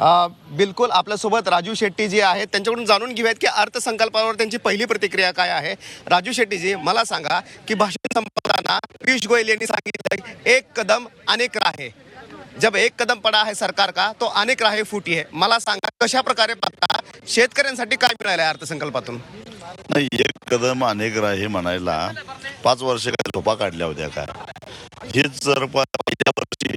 बिलकुल आपल्यासोबत राजू शेट्टी जी आहेत त्यांच्याकडून जाणून घेऊयात की अर्थसंकल्पावर त्यांची पहिली प्रतिक्रिया काय आहे. राजू शेट्टीजी मला सांगा की भाषण संपवताना पियुष गोयल यांनी सांगितलं एक कदम अनेक राहे. जब एक कदम पडा आहे सरकार का तो अनेक राहे फुटी आहे मला सांगा कशा प्रकारे पाहता शेतकऱ्यांसाठी काय मिळालं आहे अर्थसंकल्पातून? नाही एक कदम अनेक राहे म्हणायला पाच वर्ष काय झोपा काढल्या होत्या का? हेच जर पहिल्या वर्षी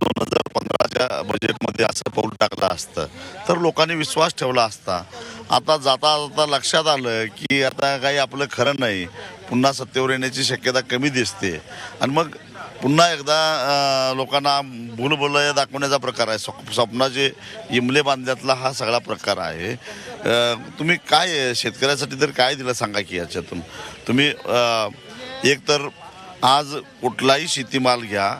दोन हजार पंधराच्या बजेटमध्ये असं पाऊल टाकलं असतं. तर लोकांनी विश्वास ठेवला असता. आता जाता जाता लक्षात आलं की आता काही आपलं खरं नाही. पुन्हा सत्तेवर येण्याची शक्यता कमी दिसते. आणि मग पुन्हा एकदा लोकांना भूलभुल दाखवण्याचा प्रकार आहे. स्वप- स्वप्नाचे इमले बांधल्यातला हा सगळा प्रकार आहे. तुम्ही काय शेतकऱ्यासाठी तर काय दिलं सांगा की याच्यातून? तुम्ही एकतर एक तर आज कुठलाही शेतीमाल घ्या.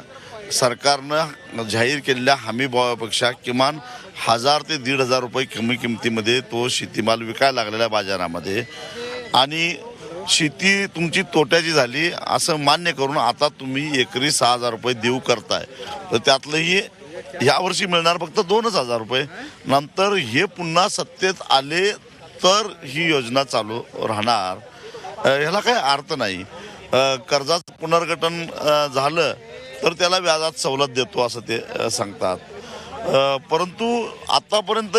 सरकारनं जाहीर केलेल्या हमी भावापेक्षा किमान हजार ते दीड हजार रुपये कमी किमतीमध्ये तो शेतीमाल विकायला लागलेला आहे बाजारामध्ये. आणि शेती तुमची तोट्याची झाली असं मान्य करून आता तुम्ही एकरी सहा हजार रुपये देऊ करताय. तर त्यातलंही यावर्षी मिळणार फक्त दोनच हजार रुपये. नंतर हे पुन्हा सत्तेत आले तर ही योजना चालू राहणार. ह्याला काही अर्थ नाही. कर्जाचं पुनर्गठन झालं तर त्याला व्याजात सवलत देतो असं ते सांगतात. परंतु आतापर्यंत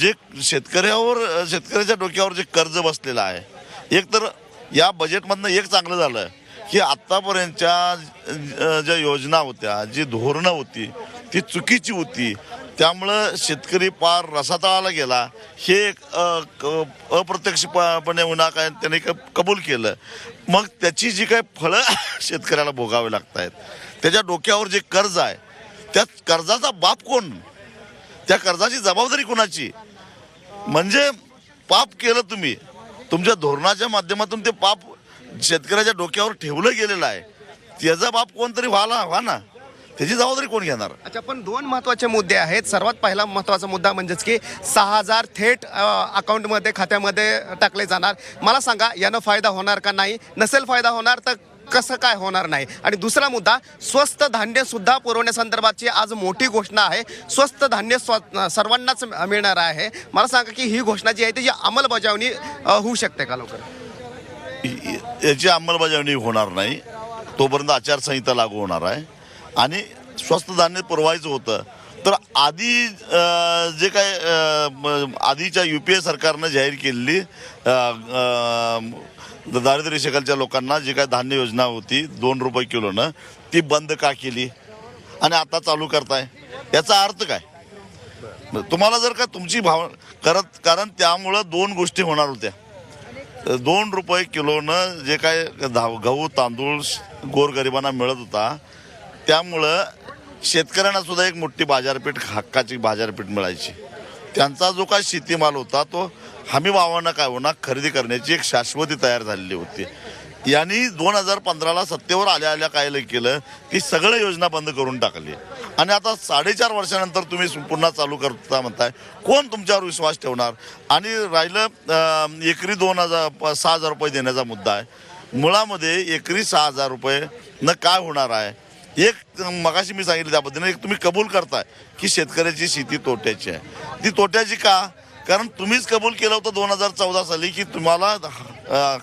जे शेतकऱ्यावर शेतकऱ्याच्या डोक्यावर जे कर्ज बसलेलं आहे एक तर या बजेटमधनं एक चांगलं झालं की आत्तापर्यंतच्या ज्या योजना होत्या जी धोरणं होती ती चुकीची होती. त्यामुळं शेतकरी पार रसातळाला गेला. हे एक अप्रत्यक्षपणे होणार काय त्याने क- कबूल केलं. मग त्याची जी काही फळं शेतकऱ्याला भोगावे लागत आहेत त्याच्या डोक्यावर जे कर्ज आहे त्या कर्जाचा बाप कोण? त्या कर्जाची जबाबदारी कोणाची? म्हणजे पाप केलं तुम्ही. तुमच्या धोरणाच्या माध्यमातून ते पाप शेतकऱ्याच्या डोक्यावर ठेवलं गेलेलं आहे. त्याचा बाप कोणतरी व्हाला व्हा ना. त्याची जबाबदारी कोण घेणार? अच्छा पण दोन महत्त्वाचे मुद्दे आहेत. सर्वात पहिला महत्त्वाचा मुद्दा म्हणजेच की सहा हजार थेट अकाउंटमध्ये खात्यामध्ये टाकले जाणार. मला सांगा यानं फायदा होणार का नाही? नसेल फायदा होणार तर कसं काय होणार नाही? आणि दुसरा मुद्दा स्वस्त धान्य सुद्धा पुरवण्यासंदर्भातची आज मोठी घोषणा आहे. स्वस्त धान्य स्व सर्वांनाच मिळणार आहे. मला सांगा की ही घोषणा जी आहे त्याची अंमलबजावणी होऊ शकते का लवकर? याची अंमलबजावणी होणार नाही. तोपर्यंत आचारसंहिता लागू होणार आहे. आणि स्वस्त धान्य पुरवायचं होतं. तर आधी जे काय आधीच्या यू पी ए सरकारनं जाहीर केलेली अं, दारिद्र्य लोकांना जी काय धान्य योजना होती दोन रुपये किलोनं ती बंद का केली? आणि आता चालू करताय. याचा अर्थ काय? तुम्हाला जर का तुमची भाव करत कारण त्यामुळं दोन गोष्टी होणार होत्या. दोन रुपये किलोनं जे काय धा- गहू तांदूळ गोरगरिबांना मिळत होता त्यामुळं शेतकऱ्यांना सुद्धा एक मोठी बाजारपेठ हक्काची बाजारपेठ मिळायची. त्यांचा जो काय शेतीमाल होता तो हमी भावानं काय होणार खरेदी करण्याची एक शाश्वती तयार झालेली होती. यांनी दोन हजार पंधराला सत्तेवर आल्या आल्या काय केलं की सगळं योजना बंद करून टाकली. आणि आता साडेचार वर्षानंतर तुम्ही पुन्हा चालू करता म्हणताय कोण तुमच्यावर विश्वास ठेवणार? आणि राहिलं एकरी दोन हजार प- सहा हजार रुपये देण्याचा मुद्दा आहे. मुळामध्ये एकरी सहा हजार रुपये न काय होणार आहे? एक मगाशी मी सांगितलं त्या पद्धतीने एक तुम्ही कबूल करताय की शेतकऱ्याची शेती तोट्याची आहे. ती तोट्याची का? कारण तुम्हीच कबूल केलं होतं दोन हजार चौदा साली की तुम्हाला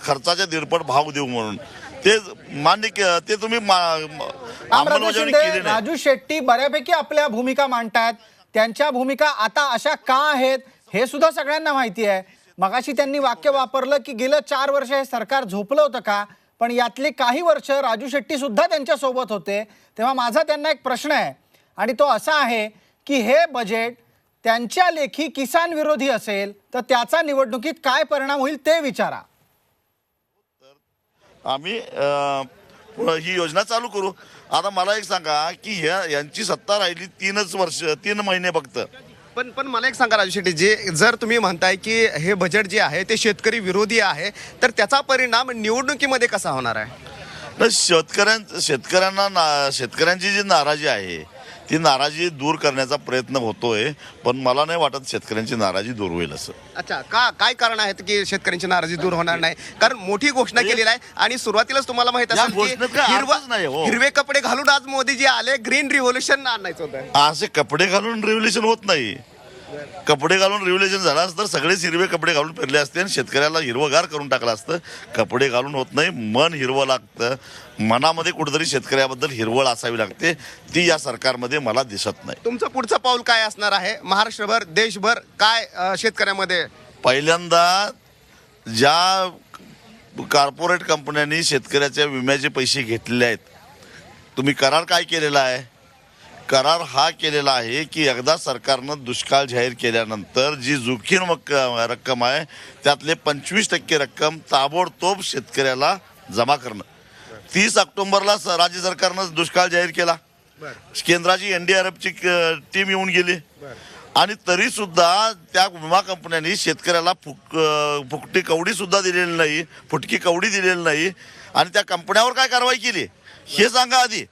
खर्चाच्या दीडपट भाव देऊ म्हणून. ते मान्य ते तुम्ही अंमलबजावणी केली राजू शेट्टी बऱ्यापैकी आपल्या भूमिका मांडतात त्यांच्या भूमिका आता अशा का आहेत हे सुद्धा सगळ्यांना माहिती आहे. मगाशी त्यांनी वाक्य वापरलं की गेलं चार वर्ष हे सरकार झोपलं होतं का? पण यातली काही वर्ष राजू शेट्टी सुद्धा होते तेव्हा माझा त्यांना एक प्रश्न आहे. आणि तो असा आहे की हे बजेट त्यांच्या लेखी किसान विरोधी असेल तर त्याचा निवडणुकीत काय परिणाम होईल ते विचारा. आम्ही ही योजना चालू करू. आता मला एक सांगा की ह्या यांची सत्ता राहिली तीनच वर्ष तीन महिने फक्त. पण पण मला एक सांगा राजू शेट्टी जे जर तुम्ही म्हणताय की हे बजेट जे आहे ते शेतकरी विरोधी आहे तर त्याचा परिणाम निवडणुकीमध्ये कसा होणार आहे? शेतकऱ्यां शेतकऱ्यांना ना शेतकऱ्यांची जी नाराजी आहे ती नाराजी दूर करण्याचा प्रयत्न होतोय पण मला नाही वाटत शेतकऱ्यांची नाराजी दूर होईल असं. अच्छा का काय कारण आहेत की शेतकऱ्यांची नाराजी दूर होणार नाही? कारण मोठी घोषणा केलेली आहे आणि सुरुवातीलाच तुम्हाला माहीत या असेल की घोषणेत काय हिरवा- अर्थच नाही, हो. हिरवे कपडे घालून आज मोदीजी आले ग्रीन रिव्होल्युशन आणायचं होतं. असे कपडे घालून रिव्होल्युशन होत नाही. कपडे घालून रिव्होल्युशन झालं असतं तर सगळेच हिरवे कपडे घालून फिरले असते आणि शेतकऱ्याला हिरवगार करून टाकलं असतं. कपडे घालून होत नाही मन हिरवं लागतं. मनामध्ये कुठेतरी शेतकऱ्याबद्दल हिरवळ असावी लागते. ती या सरकारमध्ये मला दिसत नाही. तुमचं पुढचं पाऊल काय असणार आहे? महाराष्ट्रभर देशभर काय अं, शेतकऱ्यामध्ये? पहिल्यांदा ज्या कॉर्पोरेट कंपन्यांनी शेतकऱ्याच्या विम्याचे पैसे घेतलेले आहेत तुम्ही करार काय केलेला आहे? करार हा केलेला आहे की एकदा सरकारनं दुष्काळ जाहीर केल्यानंतर जी जोखीम रक्कम आहे त्यातले पंचवीस टक्के रक्कम ताबडतोब शेतकऱ्याला जमा करणं. तीस ऑक्टोबरला राज्य सरकारनं दुष्काळ जाहीर केला. केंद्राची एनडीआरएफची टीम येऊन गेली. आणि तरी सुद्धा त्या विमा कंपन्यांनी शेतकऱ्याला फुक फुकटी कवडी सुद्धा दिलेली नाही फुटकी कवडी दिलेली नाही. आणि त्या कंपन्यावर काय कारवाई केली? हे सांगा आधी.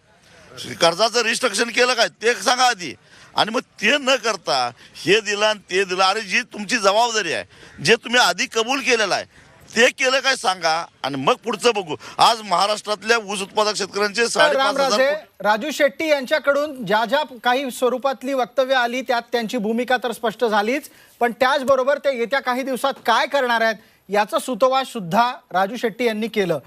कर्जाचं रिस्ट्रक्शन केलं काय? ते सांगा आधी. आणि मग ते न करता हे दिलं आणि ते दिलं. अरे जी तुमची जबाबदारी आहे जे तुम्ही आधी कबूल केलेलं आहे ते केलं काय सांगा? आणि मग पुढचं बघू. आज महाराष्ट्रातल्या ऊस उत्पादक शेतकऱ्यांचे साडेपाच राजू शेट्टी यांच्याकडून ज्या ज्या काही स्वरूपातली वक्तव्य आली त्यात त्यांची भूमिका तर स्पष्ट झालीच. पण त्याचबरोबर ते येत्या काही दिवसात काय करणार आहेत याचं सुतोवाच सुद्धा राजू शेट्टी यांनी केलं.